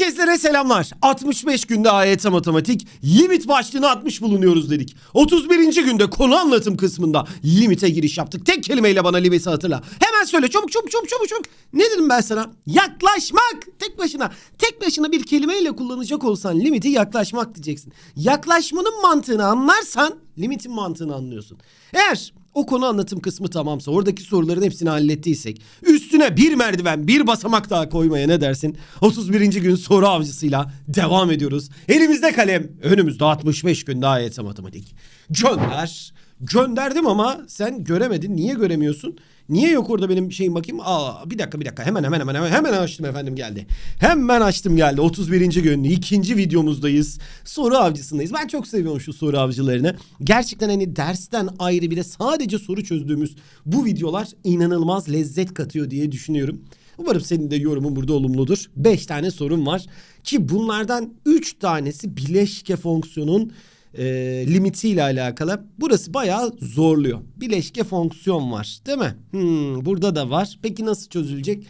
Herkeslere selamlar. 65 günde AYT matematik limit başlığını atmış bulunuyoruz dedik. 31. günde konu anlatım kısmında limite giriş yaptık. Tek kelimeyle bana limiti hatırla. Hemen söyle çabuk çabuk çabuk çabuk çabuk. Ne dedim ben sana? Yaklaşmak. Tek başına. Tek başına bir kelimeyle kullanacak olsan limiti yaklaşmak diyeceksin. Yaklaşmanın mantığını anlarsan limitin mantığını anlıyorsun. Eğer o konu anlatım kısmı tamamsa oradaki soruların hepsini hallettiysek üstüne bir merdiven bir basamak daha koymaya ne dersin? 31. gün soru avcısıyla devam ediyoruz. Elimizde kalem önümüzde 65 gün daha AYT matematik. Gönder. Gönderdim ama sen göremedin. Niye göremiyorsun? Niye yok orada benim şeyim bakayım? Aa bir dakika bir dakika hemen hemen hemen hemen hemen açtım efendim geldi. Hemen açtım geldi. 31. gün ikinci videomuzdayız. Soru avcısındayız. Ben çok seviyorum şu soru avcılarını. Gerçekten hani dersten ayrı bir de sadece soru çözdüğümüz bu videolar inanılmaz lezzet katıyor diye düşünüyorum. Umarım senin de yorumun burada olumludur. 5 tane sorum var ki bunlardan 3 tanesi bileşke fonksiyonun e, limitiyle alakalı. Burası bayağı zorluyor. Bileşke fonksiyon var değil mi? Hmm, burada da var. Peki nasıl çözülecek?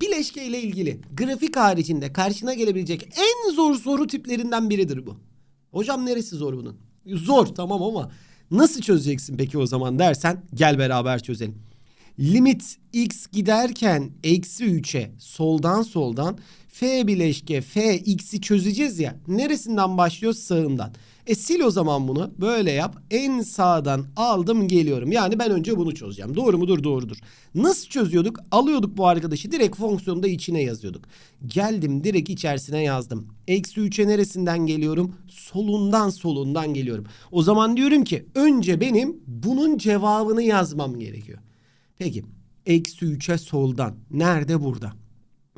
Bileşke ile ilgili grafik haricinde karşına gelebilecek en zor soru tiplerinden biridir bu. Hocam neresi zor bunun? Zor tamam ama nasıl çözeceksin peki o zaman dersen gel beraber çözelim. Limit x giderken eksi 3'e soldan soldan f bileşke f x'i çözeceğiz ya. Neresinden başlıyoruz? Sağından. E sil o zaman bunu. Böyle yap. En sağdan aldım geliyorum. Yani ben önce bunu çözeceğim. Doğru mudur? Doğrudur. Nasıl çözüyorduk? Alıyorduk bu arkadaşı. Direkt fonksiyonda içine yazıyorduk. Geldim direkt içerisine yazdım. Eksi 3'e neresinden geliyorum? Solundan solundan geliyorum. O zaman diyorum ki önce benim bunun cevabını yazmam gerekiyor. Peki eksi 3'e soldan. Nerede burada?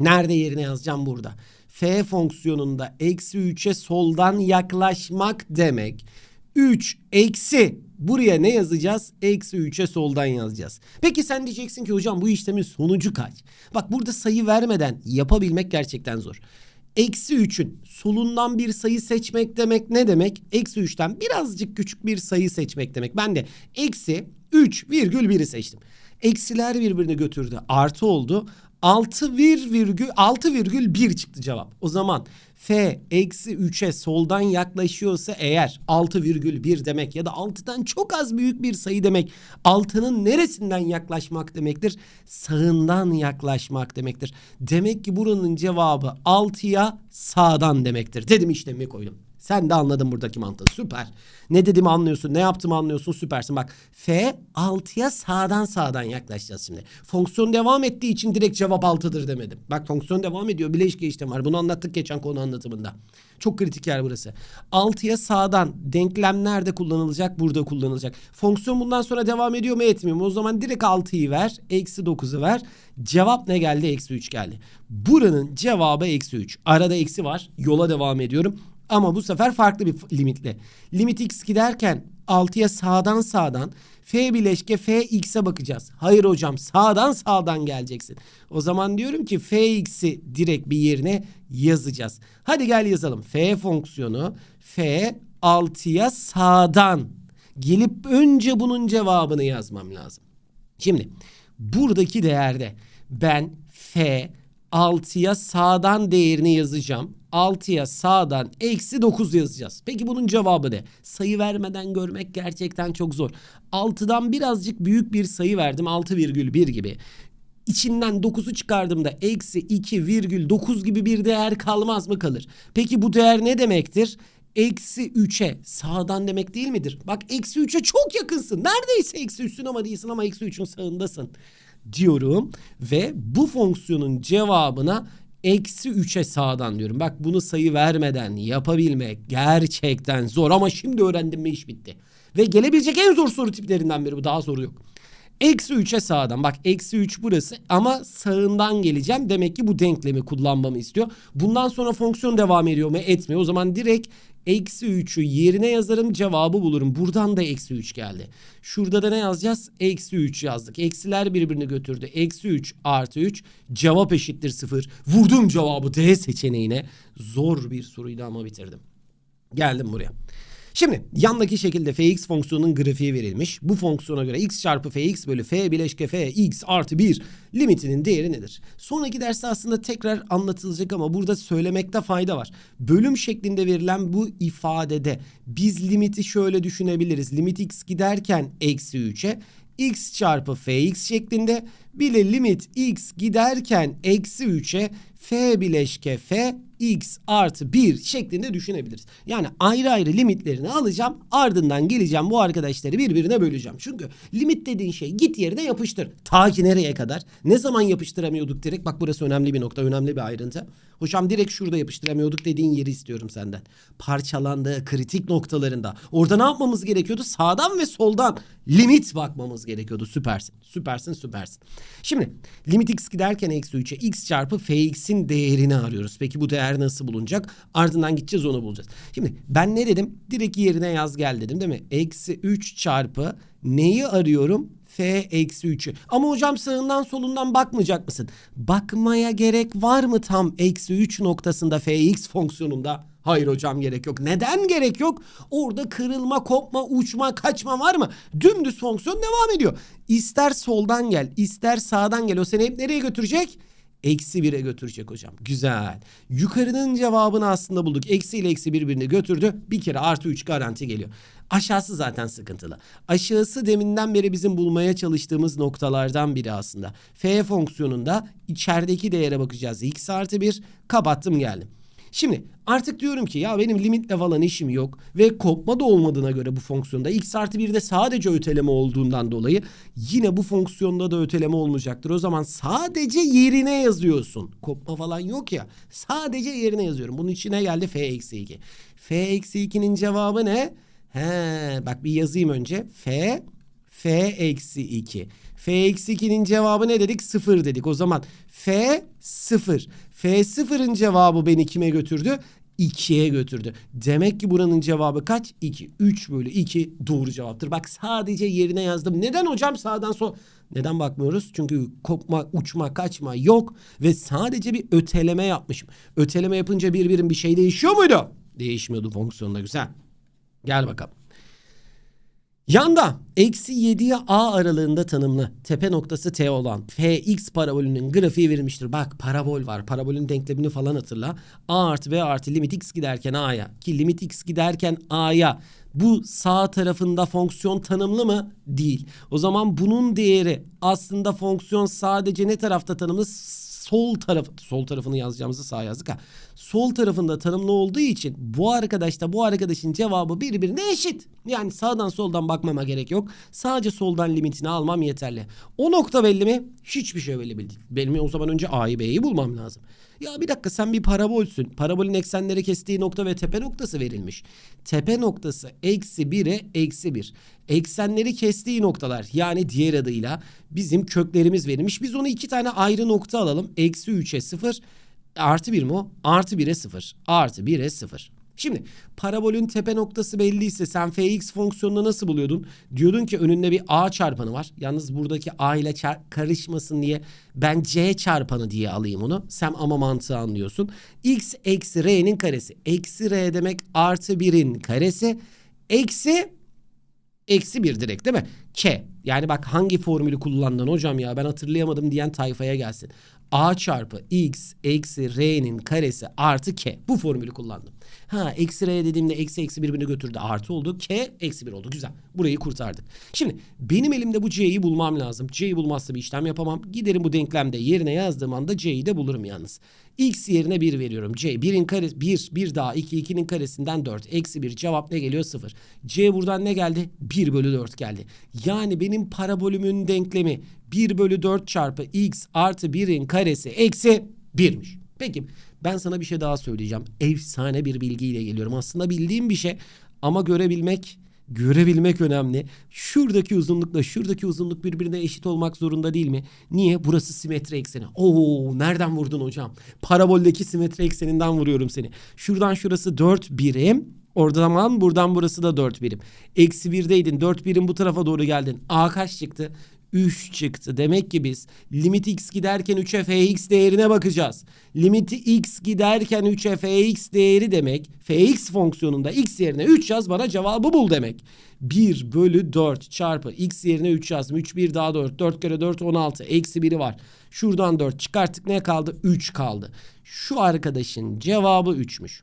Nerede yerine yazacağım burada? F fonksiyonunda eksi 3'e soldan yaklaşmak demek. 3 eksi buraya ne yazacağız? Eksi 3'e soldan yazacağız. Peki sen diyeceksin ki hocam bu işlemin sonucu kaç? Bak burada sayı vermeden yapabilmek gerçekten zor. Eksi 3'ün solundan bir sayı seçmek demek ne demek? Eksi 3'ten birazcık küçük bir sayı seçmek demek. Ben de eksi 3 virgül 1'i seçtim. Eksiler birbirini götürdü. Artı oldu. 6 virgül 6 virgül 1 çıktı cevap. O zaman f eksi 3'e soldan yaklaşıyorsa eğer 6 virgül 1 demek ya da 6'dan çok az büyük bir sayı demek. 6'nın neresinden yaklaşmak demektir? Sağından yaklaşmak demektir. Demek ki buranın cevabı 6'ya sağdan demektir. Dedim işlemi koydum. Sen de anladın buradaki mantığı. Süper. Ne dediğimi anlıyorsun, ne yaptığımı anlıyorsun. Süpersin. Bak F 6'ya sağdan sağdan yaklaşacağız şimdi. Fonksiyon devam ettiği için direkt cevap 6'dır demedim. Bak fonksiyon devam ediyor. Bileşke işlem var. Bunu anlattık geçen konu anlatımında. Çok kritik yer burası. 6'ya sağdan denklem nerede kullanılacak? Burada kullanılacak. Fonksiyon bundan sonra devam ediyor mu etmiyor mu? O zaman direkt 6'yı ver. Eksi 9'u ver. Cevap ne geldi? Eksi 3 geldi. Buranın cevabı eksi 3. Arada eksi var. Yola devam ediyorum. Ama bu sefer farklı bir limitle. Limit x giderken 6'ya sağdan sağdan f bileşke f x'e bakacağız. Hayır hocam sağdan sağdan geleceksin. O zaman diyorum ki f x'i direkt bir yerine yazacağız. Hadi gel yazalım. f fonksiyonu f 6'ya sağdan gelip önce bunun cevabını yazmam lazım. Şimdi buradaki değerde ben f 6'ya sağdan değerini yazacağım. 6'ya sağdan eksi 9 yazacağız. Peki bunun cevabı ne? Sayı vermeden görmek gerçekten çok zor. 6'dan birazcık büyük bir sayı verdim. 6,1 gibi. İçinden 9'u çıkardığımda eksi 2,9 gibi bir değer kalmaz mı kalır? Peki bu değer ne demektir? Eksi 3'e sağdan demek değil midir? Bak eksi 3'e çok yakınsın. Neredeyse eksi 3'sün ama değilsin ama eksi 3'ün sağındasın diyorum. Ve bu fonksiyonun cevabına eksi 3'e sağdan diyorum. Bak bunu sayı vermeden yapabilmek gerçekten zor ama şimdi öğrendim mi iş bitti. Ve gelebilecek en zor soru tiplerinden biri bu daha soru yok. Eksi 3'e sağdan bak eksi 3 burası ama sağından geleceğim. Demek ki bu denklemi kullanmamı istiyor. Bundan sonra fonksiyon devam ediyor mu etmiyor. O zaman direkt eksi 3'ü yerine yazarım cevabı bulurum. Buradan da eksi 3 geldi. Şurada da ne yazacağız? Eksi 3 yazdık. Eksiler birbirini götürdü. Eksi 3 artı 3 cevap eşittir 0. Vurdum cevabı D seçeneğine. Zor bir soruydu ama bitirdim. Geldim buraya. Şimdi yandaki şekilde fx fonksiyonunun grafiği verilmiş. Bu fonksiyona göre x çarpı fx bölü f bileşke f x artı 1 limitinin değeri nedir? Sonraki derste aslında tekrar anlatılacak ama burada söylemekte fayda var. Bölüm şeklinde verilen bu ifadede biz limiti şöyle düşünebiliriz. Limit x giderken eksi 3'e x çarpı fx şeklinde bir de limit x giderken eksi 3'e f bileşke f x artı 1 şeklinde düşünebiliriz. Yani ayrı ayrı limitlerini alacağım ardından geleceğim bu arkadaşları birbirine böleceğim. Çünkü limit dediğin şey git yerine yapıştır. Ta ki nereye kadar? Ne zaman yapıştıramıyorduk direkt? Bak burası önemli bir nokta, önemli bir ayrıntı. Hocam direkt şurada yapıştıramıyorduk dediğin yeri istiyorum senden. Parçalandığı kritik noktalarında. Orada ne yapmamız gerekiyordu? Sağdan ve soldan limit bakmamız gerekiyordu. Süpersin. Süpersin, süpersin. Şimdi limit x giderken eksi 3'e x çarpı fx'in değerini arıyoruz. Peki bu değer nasıl bulunacak? Ardından gideceğiz onu bulacağız. Şimdi ben ne dedim? Direkt yerine yaz gel dedim değil mi? Eksi 3 çarpı neyi arıyorum? f eksi 3'ü. Ama hocam sağından solundan bakmayacak mısın? Bakmaya gerek var mı tam eksi 3 noktasında fx fonksiyonunda? Hayır hocam gerek yok. Neden gerek yok? Orada kırılma, kopma, uçma, kaçma var mı? Dümdüz fonksiyon devam ediyor. İster soldan gel, ister sağdan gel. O seni hep nereye götürecek? Eksi 1'e götürecek hocam. Güzel. Yukarının cevabını aslında bulduk. Eksi ile eksi birbirini götürdü. Bir kere artı 3 garanti geliyor. Aşağısı zaten sıkıntılı. Aşağısı deminden beri bizim bulmaya çalıştığımız noktalardan biri aslında. F fonksiyonunda içerideki değere bakacağız. X artı 1 kapattım geldim. Şimdi artık diyorum ki ya benim limitle falan işim yok ve kopma da olmadığına göre bu fonksiyonda x artı 1'de sadece öteleme olduğundan dolayı yine bu fonksiyonda da öteleme olmayacaktır. O zaman sadece yerine yazıyorsun. Kopma falan yok ya sadece yerine yazıyorum. Bunun içine geldi f eksi 2. f eksi 2'nin cevabı ne? He, bak bir yazayım önce. F f eksi 2. F eksi 2'nin cevabı ne dedik? 0 dedik. O zaman F 0. F 0'ın cevabı beni kime götürdü? 2'ye götürdü. Demek ki buranın cevabı kaç? 2. 3 bölü 2 doğru cevaptır. Bak sadece yerine yazdım. Neden hocam sağdan sol? Neden bakmıyoruz? Çünkü kopma, uçma, kaçma yok. Ve sadece bir öteleme yapmışım. Öteleme yapınca bir birim bir şey değişiyor muydu? Değişmiyordu fonksiyonda güzel. Gel bakalım. Yanda eksi 7'ye a aralığında tanımlı tepe noktası t olan fx parabolünün grafiği verilmiştir. Bak parabol var. Parabolün denklemini falan hatırla. a artı b artı limit x giderken a'ya ki limit x giderken a'ya bu sağ tarafında fonksiyon tanımlı mı? Değil. O zaman bunun değeri aslında fonksiyon sadece ne tarafta tanımlı? sol taraf sol tarafını yazacağımızı sağ yazdık ha. Sol tarafında tanımlı olduğu için bu arkadaşta bu arkadaşın cevabı birbirine eşit. Yani sağdan soldan bakmama gerek yok. Sadece soldan limitini almam yeterli. O nokta belli mi? Hiçbir şey belli değil. Benim o zaman önce A'yı B'yi bulmam lazım. Ya bir dakika sen bir parabolsün. Parabolün eksenleri kestiği nokta ve tepe noktası verilmiş. Tepe noktası eksi 1'e eksi 1. Eksenleri kestiği noktalar yani diğer adıyla bizim köklerimiz verilmiş. Biz onu iki tane ayrı nokta alalım. Eksi 3'e 0 artı 1 mi o? Artı 1'e 0 artı 1'e 0. Şimdi parabolün tepe noktası belliyse sen fx fonksiyonunu nasıl buluyordun? Diyordun ki önünde bir a çarpanı var. Yalnız buradaki a ile karışmasın diye ben c çarpanı diye alayım onu. Sen ama mantığı anlıyorsun. x eksi r'nin karesi. Eksi r demek artı 1'in karesi. Eksi eksi 1 direkt değil mi? K. Yani bak hangi formülü kullandın hocam ya ben hatırlayamadım diyen tayfaya gelsin. A çarpı x eksi r'nin karesi artı k. Bu formülü kullandım. Ha eksi r dediğimde eksi eksi birbirini götürdü. Artı oldu. K eksi bir oldu. Güzel. Burayı kurtardık. Şimdi benim elimde bu c'yi bulmam lazım. C'yi bulmazsa bir işlem yapamam. Giderim bu denklemde yerine yazdığım anda c'yi de bulurum yalnız. X yerine 1 veriyorum. c 1'in karesi 1 1 daha 2 2'nin karesinden 4. Eksi 1 cevap ne geliyor? 0. c buradan ne geldi? 1 bölü 4 geldi. Yani benim parabolümün denklemi 1 bölü 4 çarpı x artı 1'in karesi eksi 1'miş. Peki ben sana bir şey daha söyleyeceğim. Efsane bir bilgiyle geliyorum. Aslında bildiğim bir şey ama görebilmek görebilmek önemli. Şuradaki uzunlukla şuradaki uzunluk birbirine eşit olmak zorunda değil mi? Niye? Burası simetri ekseni. Oo nereden vurdun hocam? Paraboldeki simetri ekseninden vuruyorum seni. Şuradan şurası 4 birim. Oradan buradan burası da 4 birim. Eksi 1'deydin 4 birim bu tarafa doğru geldin. A kaç çıktı? 3 çıktı. Demek ki biz limit x giderken 3'e fx değerine bakacağız. Limiti x giderken 3'e fx değeri demek fx fonksiyonunda x yerine 3 yaz bana cevabı bul demek. 1 bölü 4 çarpı x yerine 3 yazdım. 3 1 daha 4. 4 kere 4 16. Eksi 1'i var. Şuradan 4 çıkarttık ne kaldı? 3 kaldı. Şu arkadaşın cevabı 3'müş.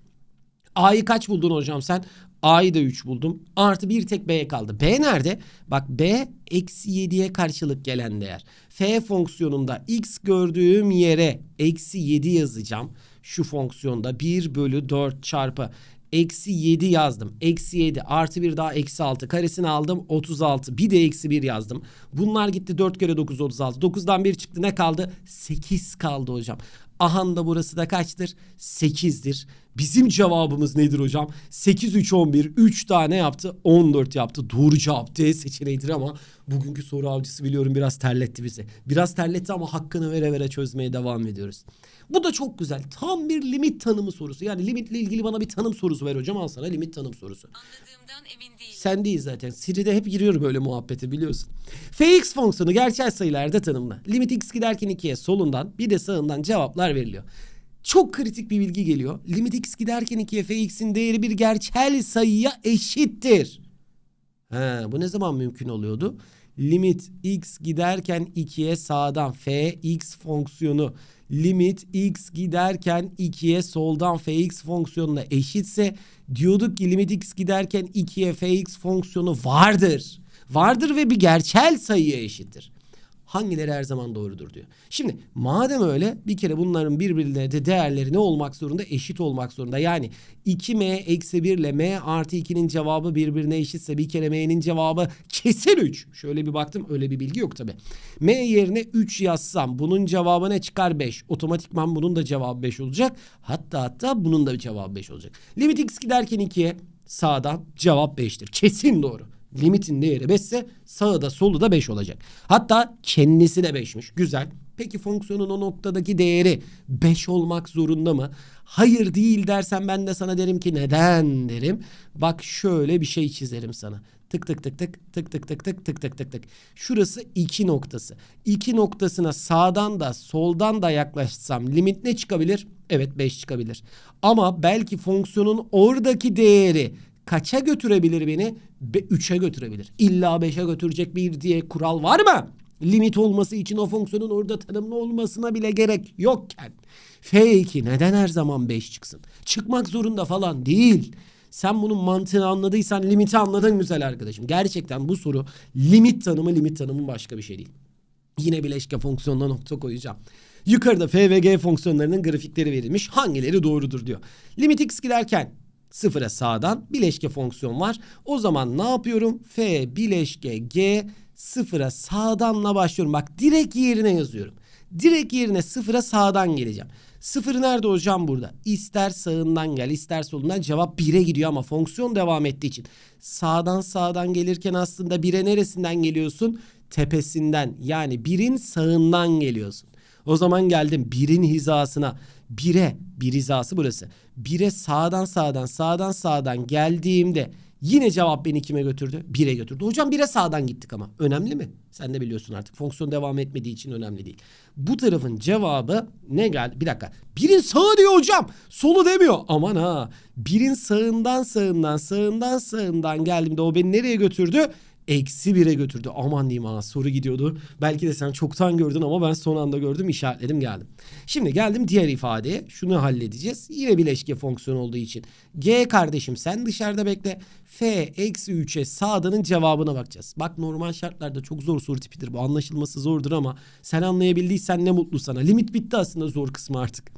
A'yı kaç buldun hocam sen? A'yı da 3 buldum. Artı bir tek B'ye kaldı. B nerede? Bak B eksi 7'ye karşılık gelen değer. F fonksiyonunda x gördüğüm yere eksi 7 yazacağım. Şu fonksiyonda 1 bölü 4 çarpı eksi 7 yazdım. Eksi 7 artı 1 daha eksi 6 karesini aldım 36. Bir de eksi 1 yazdım. Bunlar gitti 4 kere 9 36. 9'dan 1 çıktı ne kaldı? 8 kaldı hocam. Ahan da burası da kaçtır? 8'dir. Bizim cevabımız nedir hocam? 8 3 11 3 tane yaptı 14 yaptı. Doğru cevap D seçeneğidir ama bugünkü soru avcısı biliyorum biraz terletti bizi. Biraz terletti ama hakkını vere vere çözmeye devam ediyoruz. Bu da çok güzel. Tam bir limit tanımı sorusu. Yani limitle ilgili bana bir tanım sorusu ver hocam. Al sana limit tanım sorusu. Anladığımdan emin değilim. Sen değil zaten. Siri'de hep giriyor böyle muhabbeti biliyorsun. Fx fonksiyonu gerçel sayılarda tanımla. Limit x giderken 2'ye solundan bir de sağından cevaplar veriliyor. Çok kritik bir bilgi geliyor. Limit x giderken 2'ye fx'in değeri bir gerçel sayıya eşittir. He, bu ne zaman mümkün oluyordu? Limit x giderken 2'ye sağdan fx fonksiyonu limit x giderken 2'ye soldan fx fonksiyonuna eşitse diyorduk ki limit x giderken 2'ye fx fonksiyonu vardır. Vardır ve bir gerçel sayıya eşittir. Hangileri her zaman doğrudur diyor. Şimdi madem öyle bir kere bunların birbirine de değerleri ne olmak zorunda? Eşit olmak zorunda. Yani 2m eksi 1 ile m artı 2'nin cevabı birbirine eşitse bir kere m'nin cevabı kesin 3. Şöyle bir baktım öyle bir bilgi yok tabi. m yerine 3 yazsam bunun cevabı ne çıkar? 5. Otomatikman bunun da cevabı 5 olacak. Hatta hatta bunun da cevabı 5 olacak. Limit x giderken 2'ye sağdan cevap 5'tir. Kesin doğru. Limitin değeri 5 ise sağı da solu da 5 olacak. Hatta kendisi de 5'miş. Güzel. Peki fonksiyonun o noktadaki değeri 5 olmak zorunda mı? Hayır değil dersen ben de sana derim ki neden derim. Bak şöyle bir şey çizerim sana. Tık tık tık tık tık tık tık tık tık tık tık tık. Şurası 2 noktası. 2 noktasına sağdan da soldan da yaklaşsam limit ne çıkabilir? Evet 5 çıkabilir. Ama belki fonksiyonun oradaki değeri kaça götürebilir beni? 3'e götürebilir. İlla 5'e götürecek bir diye kural var mı? Limit olması için o fonksiyonun orada tanımlı olmasına bile gerek yokken. F2 neden her zaman 5 çıksın? Çıkmak zorunda falan değil. Sen bunun mantığını anladıysan limiti anladın güzel arkadaşım. Gerçekten bu soru limit tanımı limit tanımı başka bir şey değil. Yine bileşke fonksiyonuna nokta koyacağım. Yukarıda f ve g fonksiyonlarının grafikleri verilmiş. Hangileri doğrudur diyor. Limit x giderken sıfıra sağdan bileşke fonksiyon var. O zaman ne yapıyorum? F bileşke G sıfıra sağdanla başlıyorum. Bak direkt yerine yazıyorum. Direkt yerine sıfıra sağdan geleceğim. Sıfır nerede hocam burada? İster sağından gel ister solundan cevap 1'e gidiyor ama fonksiyon devam ettiği için. Sağdan sağdan gelirken aslında 1'e neresinden geliyorsun? Tepesinden yani birin sağından geliyorsun. O zaman geldim birin hizasına. Bire, bir hizası burası. Bire sağdan sağdan sağdan sağdan geldiğimde yine cevap beni kime götürdü? Bire götürdü. Hocam bire sağdan gittik ama. Önemli mi? Sen de biliyorsun artık. Fonksiyon devam etmediği için önemli değil. Bu tarafın cevabı ne geldi? Bir dakika. Birin sağı diyor hocam. Solu demiyor. Aman ha. Birin sağından sağından sağından sağından geldiğimde o beni nereye götürdü? Eksi 1'e götürdü. Aman diyeyim ha soru gidiyordu. Belki de sen çoktan gördün ama ben son anda gördüm işaretledim geldim. Şimdi geldim diğer ifadeye. Şunu halledeceğiz. Yine bileşke fonksiyon olduğu için. G kardeşim sen dışarıda bekle. F eksi 3'e sağdanın cevabına bakacağız. Bak normal şartlarda çok zor soru tipidir. Bu anlaşılması zordur ama sen anlayabildiysen ne mutlu sana. Limit bitti aslında zor kısmı artık.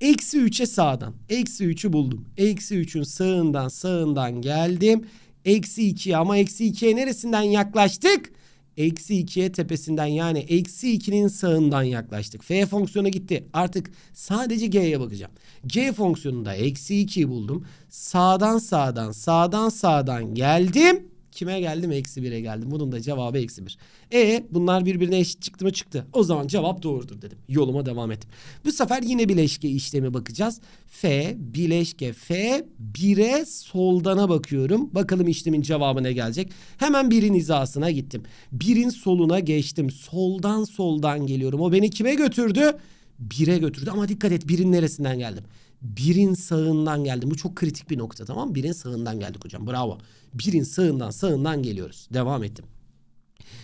Eksi 3'e sağdan. Eksi 3'ü buldum. Eksi 3'ün sağından sağından geldim. Eksi 2 ama eksi 2'ye neresinden yaklaştık? Eksi 2'ye tepesinden yani eksi 2'nin sağından yaklaştık. F fonksiyona gitti. Artık sadece G'ye bakacağım. G fonksiyonunda eksi 2'yi buldum. Sağdan sağdan sağdan sağdan geldim. Kime geldim? Eksi 1'e geldim. Bunun da cevabı eksi 1. E bunlar birbirine eşit çıktı mı çıktı. O zaman cevap doğrudur dedim. Yoluma devam ettim. Bu sefer yine bileşke işlemi bakacağız. F bileşke F 1'e soldana bakıyorum. Bakalım işlemin cevabı ne gelecek. Hemen birin hizasına gittim. Birin soluna geçtim. Soldan soldan geliyorum. O beni kime götürdü? Bire götürdü ama dikkat et birin neresinden geldim? Birin sağından geldim. Bu çok kritik bir nokta tamam mı? Birin sağından geldik hocam bravo. Birin sağından sağından geliyoruz. Devam ettim.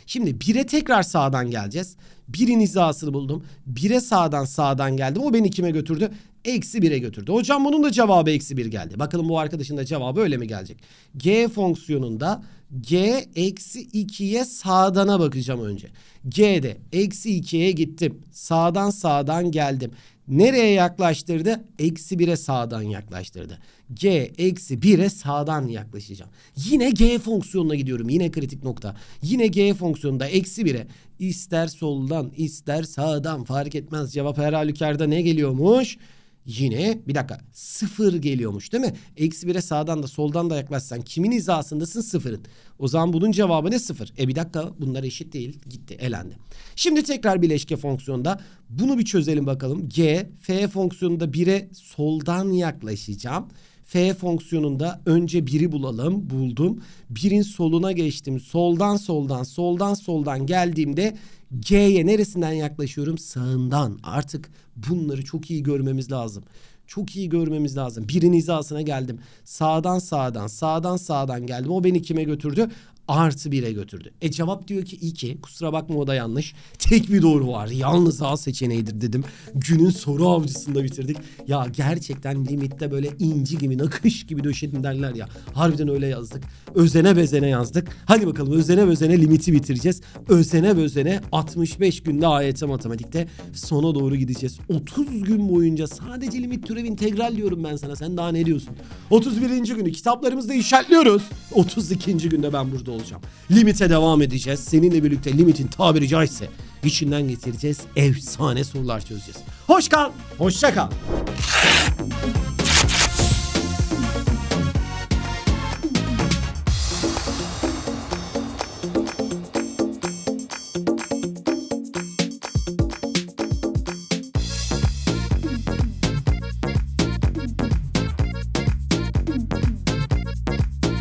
Şimdi bire tekrar sağdan geleceğiz. Birin hizasını buldum. Bire sağdan sağdan geldim. O beni kime götürdü? Eksi bire götürdü. Hocam bunun da cevabı eksi bir geldi. Bakalım bu arkadaşın da cevabı öyle mi gelecek? G fonksiyonunda G eksi 2'ye sağdana bakacağım önce. G'de eksi 2'ye gittim. Sağdan sağdan geldim. Nereye yaklaştırdı? Eksi 1'e sağdan yaklaştırdı. G eksi 1'e sağdan yaklaşacağım. Yine G fonksiyonuna gidiyorum. Yine kritik nokta. Yine G fonksiyonunda eksi 1'e ister soldan ister sağdan fark etmez. Cevap her halükarda ne geliyormuş? Yine bir dakika sıfır geliyormuş değil mi? Eksi 1'e sağdan da soldan da yaklaşsan kimin hizasındasın sıfırın. O zaman bunun cevabı ne sıfır? E bir dakika bunlar eşit değil gitti elendi. Şimdi tekrar bileşke fonksiyonda bunu bir çözelim bakalım. G f fonksiyonunda 1'e soldan yaklaşacağım. F fonksiyonunda önce 1'i bulalım. Buldum. 1'in soluna geçtim. Soldan soldan soldan soldan geldiğimde G'ye neresinden yaklaşıyorum? Sağından. Artık bunları çok iyi görmemiz lazım. Çok iyi görmemiz lazım. Birin hizasına geldim. Sağdan sağdan sağdan sağdan geldim. O beni kime götürdü? Artı 1'e götürdü. E cevap diyor ki 2. Kusura bakma o da yanlış. Tek bir doğru var. Yalnız A seçeneğidir dedim. Günün soru avcısında bitirdik. Ya gerçekten limitte böyle inci gibi nakış gibi döşedin derler ya. Harbiden öyle yazdık. Özene bezene yazdık. Hadi bakalım özene bezene limiti bitireceğiz. Özene bezene 65 günde AYT matematikte sona doğru gideceğiz. 30 gün boyunca sadece limit türev integral diyorum ben sana. Sen daha ne diyorsun? 31. günü kitaplarımızda işaretliyoruz. 32. günde ben burada olacağım. Limite devam edeceğiz. Seninle birlikte limitin tabiri caizse içinden getireceğiz. Efsane sorular çözeceğiz. Hoş kal, hoşça kal.